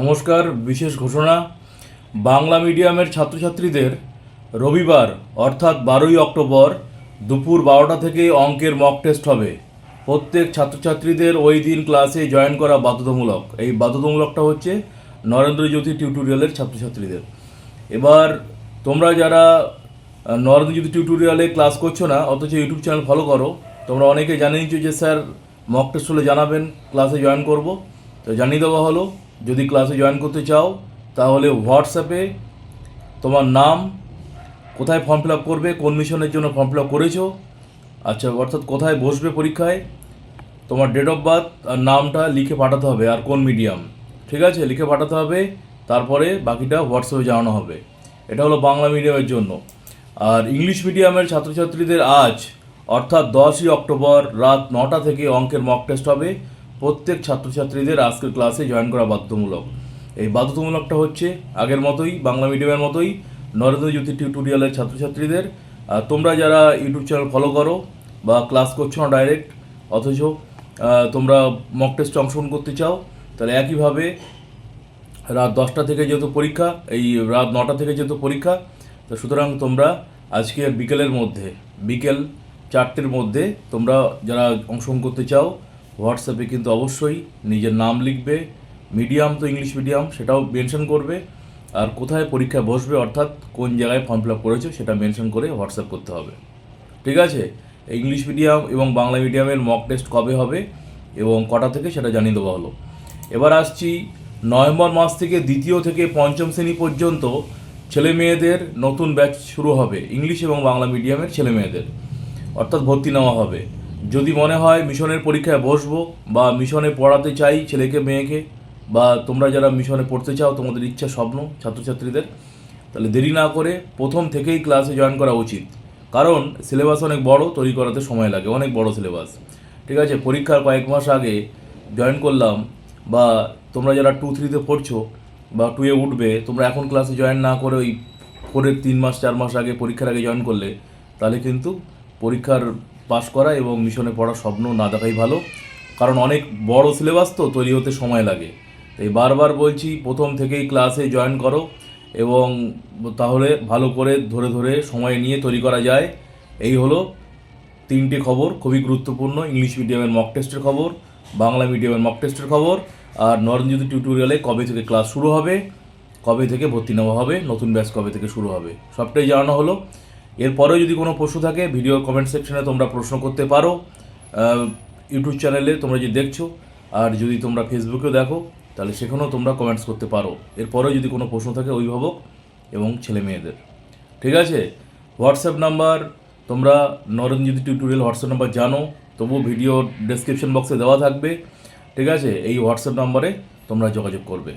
নমস্কার, বিশেষ ঘোষণা, বাংলা মিডিয়ামের ছাত্রছাত্রীদের রবিবার, অর্থাৎ বারোই অক্টোবর, দুপুর বারোটা থেকে অঙ্কের মক টেস্ট হবে। প্রত্যেক ছাত্রছাত্রীদের ওই দিন ক্লাসে জয়েন করা বাধ্যতামূলক। এই বাধ্যতামূলকটা হচ্ছে নরেন্দ্র জ্যোতি টিউটোরিয়ালের ছাত্রছাত্রীদের। এবার তোমরা যারা নরেন্দ্র জ্যোতি টিউটোরিয়ালে ক্লাস করছ না, অথচ ইউটিউব চ্যানেল ফলো করো, তোমরা অনেকে জানিয়ে নিচ্ছ যে, স্যার মক টেস্ট হলে জানাবেন ক্লাসে জয়েন করব। তো জানিয়ে দেওয়া হলো যদি ক্লাসে জয়েন করতে চাও, তাহলে হোয়াটসঅ্যাপে তোমার নাম, কোথায় ফর্ম ফিল আপ করবে, কোন মিশনের জন্য ফর্ম ফিল আপ করেছ আচ্ছা অর্থাৎ কোথায় বসবে পরীক্ষায়, তোমার ডেট অফ বার্থ আর নামটা লিখে পাঠাতে হবে আর কোন মিডিয়াম ঠিক আছে? লিখে পাঠাতে হবে, তারপরে বাকিটা হোয়াটসঅ্যাপে জানানো হবে। এটা হলো বাংলা মিডিয়ামের জন্য। আর ইংলিশ মিডিয়ামের ছাত্রছাত্রীদের আজ, অর্থাৎ দশই অক্টোবর রাত নটা থেকে অঙ্কের মক টেস্ট হবে। প্রত্যেক ছাত্রছাত্রীদের আজকের ক্লাসে জয়েন করা বাধ্যতামূলক। এই বাধ্যতামূলকটা হচ্ছে, আগের মতোই, বাংলা মিডিয়ামের মতোই, নরেন্দ্র জ্যোতি টিউটোরিয়ালের ছাত্রছাত্রীদের। তোমরা যারা ইউটিউব চ্যানেল ফলো করো বা ক্লাস করছ না ডাইরেক্ট অথচ তোমরা মক টেস্টে অংশগ্রহণ করতে চাও, তাহলে একইভাবে রাত দশটা থেকে যেহেতু পরীক্ষা, এই রাত নটা থেকে যেহেতু পরীক্ষা, তো সুতরাং তোমরা আজকের বিকেলের মধ্যে, বিকেল চারটের মধ্যে তোমরা যারা অংশগ্রহণ করতে চাও হোয়াটসঅ্যাপে কিন্তু অবশ্যই নিজের নাম লিখবে মিডিয়াম তো ইংলিশ মিডিয়াম সেটাও মেনশন করবে, আর কোথায় পরীক্ষায় বসবে, অর্থাৎ কোন জায়গায় ফর্ম ফিল আপ করেছ, সেটা মেনশন করে হোয়াটসঅ্যাপ করতে হবে। ঠিক আছে? ইংলিশ মিডিয়াম এবং বাংলা মিডিয়ামের মক টেস্ট কবে হবে এবং কটা থেকে সেটা জানিয়ে দেওয়া হলো। এবার আসছি নভেম্বর মাস থেকে দ্বিতীয় থেকে পঞ্চম শ্রেণি পর্যন্ত ছেলে মেয়েদের নতুন ব্যাচ শুরু হবে ইংলিশ এবং বাংলা মিডিয়ামের ছেলে মেয়েদের। অর্থাৎ ভর্তি নেওয়া হবে। যদি মনে হয় মিশনের পরীক্ষায় বসবো বা মিশনে পড়াতে চাই ছেলেকে, মেয়েকে, বা তোমরা যারা মিশনে পড়তে চাও, তোমাদের ইচ্ছা স্বপ্ন, ছাত্রছাত্রীদের, তাহলে দেরি না করে প্রথম থেকেই ক্লাসে জয়েন করা উচিত। কারণ সিলেবাস অনেক বড়, তৈরি করাতে সময় লাগে, অনেক বড় সিলেবাস ঠিক আছে, পরীক্ষার কয়েক মাস আগে জয়েন করলাম, বা তোমরা যারা টু থ্রিতে পড়ছো, বা টুয়ে উঠবে, তোমরা এখন ক্লাসে জয়েন না করে ওই ফোরের তিন মাস, চার মাস আগে পরীক্ষার আগে জয়েন করলে, তাহলে কিন্তু পরীক্ষার পাশ করা এবং মিশনে পড়ার স্বপ্ন না দেখাই ভালো। কারণ অনেক বড় সিলেবাস তো তৈরি হতে সময় লাগে। তাই বারবার বলছি, প্রথম থেকেই ক্লাসে জয়েন করো এবং তাহলে ভালো করে ধরে ধরে সময় নিয়ে তৈরি করা যায়। এই হলো তিনটে খবর, খুবই গুরুত্বপূর্ণ। ইংলিশ মিডিয়ামের মক টেস্টের খবর, বাংলা মিডিয়ামের মক টেস্টের খবর, আর নরেন্দ্র টিউটোরিয়ালে কবে থেকে ক্লাস শুরু হবে, কবে থেকে ভর্তি নেওয়া হবে, নতুন ব্যাচ কবে থেকে শুরু হবে, সবটাই জানানো হলো। এরপরেও যদি কোনো প্রশ্ন থাকে ভিডিও কমেন্ট সেকশনে তোমরা প্রশ্ন করতে পারো। ইউটিউব চ্যানেলে তোমরা যে দেখছ, আর যদি তোমরা ফেসবুকেও দেখো, তাহলে সেখানেও তোমরা কমেন্টস করতে পারো। এরপরেও যদি কোনো প্রশ্ন থাকে, অভিভাবক এবং ছেলে মেয়েদের। ঠিক আছে? হোয়াটসঅ্যাপ নাম্বার তোমরা নরেন্দ্র টিউটোরিয়াল হোয়াটসঅ্যাপ নাম্বার জানো, তবুও ভিডিও ডেসক্রিপশন বক্সে দেওয়া থাকবে। ঠিক আছে? এই হোয়াটসঅ্যাপ নাম্বারে তোমরা যোগাযোগ করবে।